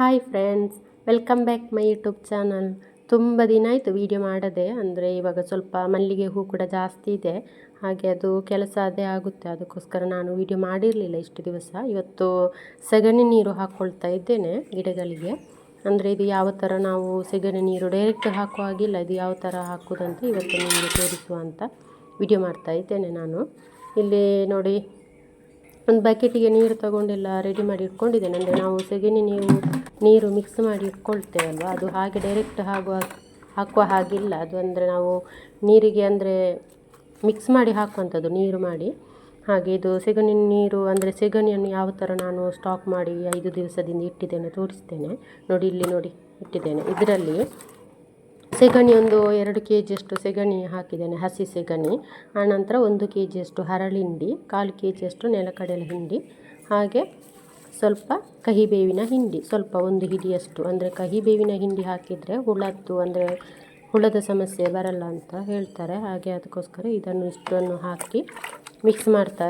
Hi friends welcome back my YouTube channel ತುಂಬ ದಿನ ಆಯಿತು ವೀಡಿಯೋ ಮಾಡದೆ, ಅಂದರೆ ಇವಾಗ ಸ್ವಲ್ಪ ಮಲ್ಲಿಗೆ ಹೂ ಕೂಡ ಜಾಸ್ತಿ ಇದೆ. ಹಾಗೆ ಅದು ಕೆಲಸ ಅದೇ ಆಗುತ್ತೆ. ಅದಕ್ಕೋಸ್ಕರ ನಾನು ವೀಡಿಯೋ ಮಾಡಿರಲಿಲ್ಲ ಇಷ್ಟು ದಿವಸ. ಇವತ್ತು ಸಗಣಿ ನೀರು ಹಾಕ್ಕೊಳ್ತಾ ಇದ್ದೇನೆ ಗಿಡಗಳಿಗೆ. ಅಂದರೆ ಇದು ಯಾವ ಥರ ನಾವು ಸಗಣಿ ನೀರು ಡೈರೆಕ್ಟ್ ಹಾಕೋ ಹಾಗಿಲ್ಲ, ಇದು ಯಾವ ಥರ ಹಾಕೋದಂತ ಇವತ್ತು ನಿಮಗೆ ತೋರಿಸುವ ಅಂತ ವಿಡಿಯೋ ಮಾಡ್ತಾ ಇದ್ದೇನೆ ನಾನು. ಇಲ್ಲಿ ನೋಡಿ, ಒಂದು ಬಕೆಟಿಗೆ ನೀರು ತಗೊಂಡೆಲ್ಲ ರೆಡಿ ಮಾಡಿ ಇಟ್ಕೊಂಡಿದ್ದೇನೆ. ಅಂದರೆ ನಾವು ಸೆಗಣಿ ನೀರು ನೀರು ಮಿಕ್ಸ್ ಮಾಡಿ ಇಟ್ಕೊಳ್ತೇವಲ್ವ? ಅದು ಹಾಗೆ ಡೈರೆಕ್ಟ್ ಹಾಕುವ ಹಾಕುವ ಹಾಗಿಲ್ಲ. ಅದು ಅಂದರೆ ನಾವು ನೀರಿಗೆ ಅಂದರೆ ಮಿಕ್ಸ್ ಮಾಡಿ ಹಾಕುವಂಥದ್ದು, ನೀರು ಮಾಡಿ. ಹಾಗೆ ಇದು ಸೆಗಣಿ ನೀರು ಅಂದರೆ ಸೆಗಣಿಯನ್ನು ಯಾವ ಥರ ನಾನು ಸ್ಟಾಕ್ ಮಾಡಿ ಐದು ದಿವಸದಿಂದ ಇಟ್ಟಿದ್ದೇನೆ ತೋರಿಸ್ತೇನೆ. ನೋಡಿ, ಇಲ್ಲಿ ನೋಡಿ, ಇಟ್ಟಿದ್ದೇನೆ. ಇದರಲ್ಲಿ ಸೆಗಣಿ ಒಂದು ಎರಡು ಕೆ ಜಿಯಷ್ಟು ಸೆಗಣಿ ಹಾಕಿದ್ದೇನೆ, ಹಸಿ ಸೆಗಣಿ. ಆನಂತರ ಒಂದು ಕೆ ಜಿಯಷ್ಟು ಹರಳಿಂಡಿ, ಕಾಲು ಕೆ ಜಿಯಷ್ಟು ನೆಲಕಡಲೆ ಹಿಂಡಿ. ಹಾಗೆ ಸ್ವಲ್ಪ ಕಹಿ ಬೇವಿನ ಹಿಂಡಿ, ಸ್ವಲ್ಪ ಒಂದು ಹಿಡಿಯಷ್ಟು. ಅಂದರೆ ಕಹಿ ಬೇವಿನ ಹಿಂಡಿ ಹಾಕಿದರೆ ಹುಳದ್ದು ಅಂದರೆ ಹುಳದ ಸಮಸ್ಯೆ ಬರಲ್ಲ ಅಂತ ಹೇಳ್ತಾರೆ. ಹಾಗೆ ಅದಕ್ಕೋಸ್ಕರ ಇದನ್ನು ಇಷ್ಟನ್ನು ಹಾಕಿ ಮಿಕ್ಸ್ ಮಾಡ್ತಾ,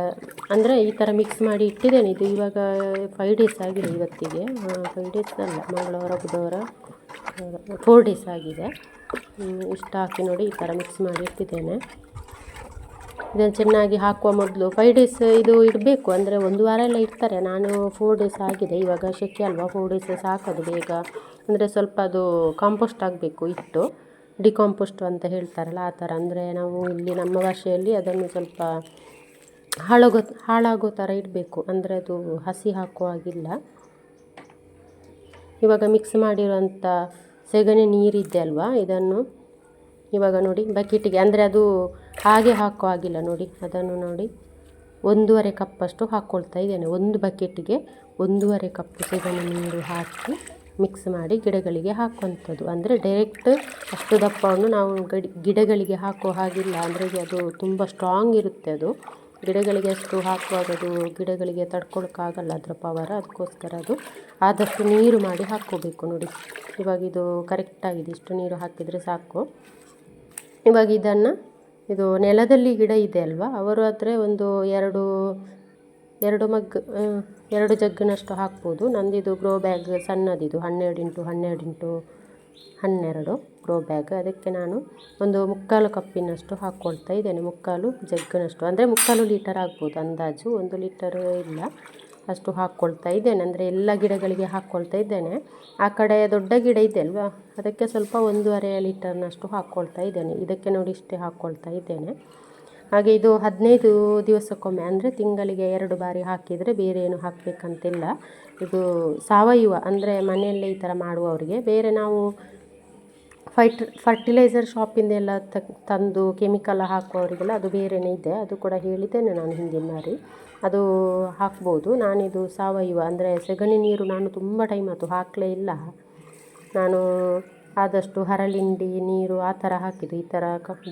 ಅಂದರೆ ಈ ಥರ ಮಿಕ್ಸ್ ಮಾಡಿ ಇಟ್ಟಿದ್ದೇನೆ. ಇದು ಇವಾಗ ಫೈವ್ ಡೇಸ್ ಆಗಿದೆ ಇವತ್ತಿಗೆ. ಫೈವ್ ಡೇಸ್ ಅಲ್ಲ, ಮಂಗಳವಾರ, ಬುಧವಾರ ಫೋರ್ ಡೇಸ್ ಆಗಿದೆ. ಇಷ್ಟು ಹಾಕಿ ನೋಡಿ ಈ ಥರ ಮಿಕ್ಸ್ ಮಾಡಿ ಇಟ್ಟಿದ್ದೇನೆ. ಇದನ್ನು ಚೆನ್ನಾಗಿ ಹಾಕುವ ಮೊದಲು ಫೈವ್ ಡೇಸ್ ಇದು ಇಡಬೇಕು. ಅಂದರೆ ಒಂದು ವಾರ ಎಲ್ಲ ಇರ್ತಾರೆ ನಾನು ಫೋರ್ ಡೇಸ್ ಆಗಿದೆ. ಇವಾಗ ಶೆಕೆ ಅಲ್ವಾ? ಫೋರ್ ಡೇಸ್ ಸಾಕೋದು ಬೇಗ. ಅಂದರೆ ಸ್ವಲ್ಪ ಅದು ಕಾಂಪೋಸ್ಟ್ ಆಗಬೇಕು ಇಟ್ಟು ಡಿಕಾಂಪೋಸ್ಟ್ ಅಂತ ಹೇಳ್ತಾರಲ್ಲ, ಆ ಥರ. ಅಂದರೆ ನಾವು ಇಲ್ಲಿ ನಮ್ಮ ಭಾಷೆಯಲ್ಲಿ ಅದನ್ನು ಸ್ವಲ್ಪ ಹಾಳಾಗೋ ಹಾಳಾಗೋ ಥರ ಇಡಬೇಕು. ಅಂದರೆ ಅದು ಹಸಿ ಹಾಕುವಾಗಿಲ್ಲ ಇವಾಗ ಮಿಕ್ಸ್ ಮಾಡಿರುವಂಥ ಸೆಗಣಿ ನೀರಿದೆ ಅಲ್ವಾ? ಇದನ್ನು ಇವಾಗ ನೋಡಿ, ಬಕೆಟಿಗೆ. ಅಂದರೆ ಅದು ಹಾಗೆ ಹಾಕೋ ಆಗಿಲ್ಲ ನೋಡಿ, ಅದನ್ನು ನೋಡಿ. ಒಂದೂವರೆ ಕಪ್ಪಷ್ಟು ಹಾಕ್ಕೊಳ್ತಾ ಇದ್ದೇನೆ. ಒಂದು ಬಕೆಟಿಗೆ ಒಂದೂವರೆ ಕಪ್ಪು ಸೆಗಣಿ ನೀರು ಹಾಕಿ ಮಿಕ್ಸ್ ಮಾಡಿ ಗಿಡಗಳಿಗೆ ಹಾಕುವಂಥದ್ದು. ಅಂದರೆ ಡೈರೆಕ್ಟ್ ಅಷ್ಟು ದಪ್ಪವನ್ನು ನಾವು ಗಡಿ, ಗಿಡಗಳಿಗೆ ಹಾಕೋ ಹಾಗಿಲ್ಲ. ಅಂದರೆ ಅದು ತುಂಬ ಸ್ಟ್ರಾಂಗ್ ಇರುತ್ತೆ ಅದು. ಗಿಡಗಳಿಗೆ ಅಷ್ಟು ಹಾಕುವಾಗ ಅದು ಗಿಡಗಳಿಗೆ ತಡ್ಕೊಳಕ್ಕಾಗಲ್ಲ ಅದರ ಪವರ್ ಅದಕ್ಕೋಸ್ಕರ ಅದು ಆದಷ್ಟು ನೀರು ಮಾಡಿ ಹಾಕ್ಕೋಬೇಕು ನೋಡಿ. ಇವಾಗ ಇದು ಕರೆಕ್ಟಾಗಿದೆ ಇಷ್ಟು ನೀರು ಹಾಕಿದರೆ ಸಾಕು. ಇವಾಗ ಇದನ್ನು ಇದು ನೆಲದಲ್ಲಿ ಗಿಡ ಇದೆ ಅಲ್ವಾ? ಅವರು ಆದರೆ ಒಂದು ಎರಡು ಎರಡು ಮಗ್ ಎರಡು ಜಗ್ಗಿನಷ್ಟು ಹಾಕ್ಬೋದು. ನಂದಿದು ಗ್ರೋ ಬ್ಯಾಗ್ ಸಣ್ಣದಿದು ಹನ್ನೆರಡು ಇಂಟು ಹನ್ನೆರಡು ಇಂಟು ಹನ್ನೆರಡು ಗ್ರೋ ಬ್ಯಾಗ್ ಅದಕ್ಕೆ ನಾನು ಒಂದು ಮುಕ್ಕಾಲು ಕಪ್ಪಿನಷ್ಟು ಹಾಕ್ಕೊಳ್ತಾ ಇದ್ದೇನೆ. ಮುಕ್ಕಾಲು ಜಗ್ಗಿನಷ್ಟು. ಅಂದರೆ ಮುಕ್ಕಾಲು ಲೀಟರ್ ಆಗ್ಬೋದು ಅಂದಾಜು. ಒಂದು ಲೀಟರ್ ಇಲ್ಲ. ಅಷ್ಟು ಹಾಕ್ಕೊಳ್ತಾ ಇದ್ದೇನೆ. ಅಂದರೆ ಎಲ್ಲ ಗಿಡಗಳಿಗೆ ಹಾಕ್ಕೊಳ್ತಾ ಇದ್ದೇನೆ. ಆ ಕಡೆ ದೊಡ್ಡ ಗಿಡ ಇದೆ ಅಲ್ವಾ? ಅದಕ್ಕೆ ಸ್ವಲ್ಪ ಒಂದೂವರೆ ಲೀಟರ್ನಷ್ಟು ಹಾಕ್ಕೊಳ್ತಾ ಇದ್ದೇನೆ. ಇದಕ್ಕೆ ನೋಡಿ ಇಷ್ಟೇ ಹಾಕ್ಕೊಳ್ತಾ ಇದ್ದೇನೆ. ಹಾಗೆ ಇದು ಹದಿನೈದು ದಿವಸಕ್ಕೊಮ್ಮೆ, ಅಂದರೆ ತಿಂಗಳಿಗೆ ಎರಡು ಬಾರಿ ಹಾಕಿದರೆ ಬೇರೆ ಏನು ಹಾಕಬೇಕಂತಿಲ್ಲ. ಇದು ಸಾವಯವ, ಅಂದರೆ ಮನೆಯಲ್ಲೇ ಈ ಥರ ಮಾಡುವವರಿಗೆ. ಬೇರೆ ನಾವು ಫೈಟ್ ಫರ್ಟಿಲೈಸರ್ ಶಾಪಿಂದೆಲ್ಲ ತಂದು ಕೆಮಿಕಲ್ ಹಾಕುವವರಿಗೆಲ್ಲ ಅದು ಬೇರೆಯೇ ಇದೆ. ಅದು ಕೂಡ ಹೇಳಿದ್ದೇನೆ ನಾನು ಹಿಂದಿನ ಬಾರಿ. ಅದು ಹಾಕ್ಬೋದು. ನಾನಿದು ಸಾವಯವ ಅಂದರೆ ಸೆಗಣಿ ನೀರು ನಾನು ತುಂಬ ಟೈಮ್ ಆಯ್ತು ಹಾಕಲೇ ಇಲ್ಲ. ನಾನು ಆದಷ್ಟು ಹರಳಿಂಡಿ ನೀರು ಆ ಥರ ಹಾಕಿದ್ದು. ಈ ಥರ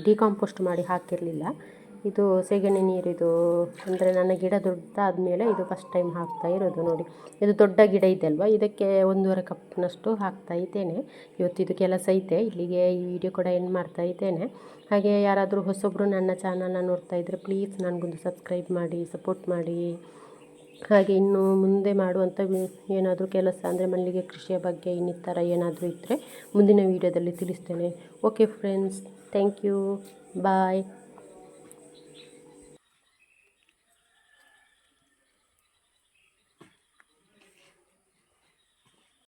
ಡಿಕಾಂಪೋಸ್ಟ್ ಮಾಡಿ ಹಾಕಿರಲಿಲ್ಲ. ಇದು ಸೆಗಣಿ ನೀರಿದು ಅಂದರೆ ನನ್ನ ಗಿಡ ದೊಡ್ಡದಾದ ಮೇಲೆ ಇದು ಫಸ್ಟ್ ಟೈಮ್ ಹಾಕ್ತಾ ಇರೋದು ನೋಡಿ. ಇದು ದೊಡ್ಡ ಗಿಡ ಇದೆ ಅಲ್ವಾ? ಇದಕ್ಕೆ ಒಂದೂವರೆ ಕಪ್ನಷ್ಟು ಹಾಕ್ತಾ ಇದ್ದೇನೆ. ಇವತ್ತಿದು ಕೆಲಸ ಐತೆ. ಇಲ್ಲಿಗೆ ಈ ವಿಡಿಯೋ ಕೂಡ ಎಂಡ್ ಮಾಡ್ತಾ ಇದ್ದೇನೆ. ಹಾಗೆ ಯಾರಾದರೂ ಹೊಸೊಬ್ಬರು ನನ್ನ ಚಾನಲ್ನ ನೋಡ್ತಾ ಇದ್ದರೆ ಪ್ಲೀಸ್ ನನಗೊಂದು ಸಬ್ಸ್ಕ್ರೈಬ್ ಮಾಡಿ ಸಪೋರ್ಟ್ ಮಾಡಿ. ಹಾಗೆ ಇನ್ನು ಮುಂದೆ ಮಾಡುವಂಥ ಏನಾದರೂ ಕೆಲಸ ಅಂದರೆ ಮಲ್ಲಿಗೆ ಕೃಷಿಯ ಬಗ್ಗೆ ಇನ್ನಿತರ ಏನಾದರೂ ಇದ್ದರೆ ಮುಂದಿನ ವೀಡಿಯೋದಲ್ಲಿ ತಿಳಿಸ್ತೇನೆ. Okay friends thank you bye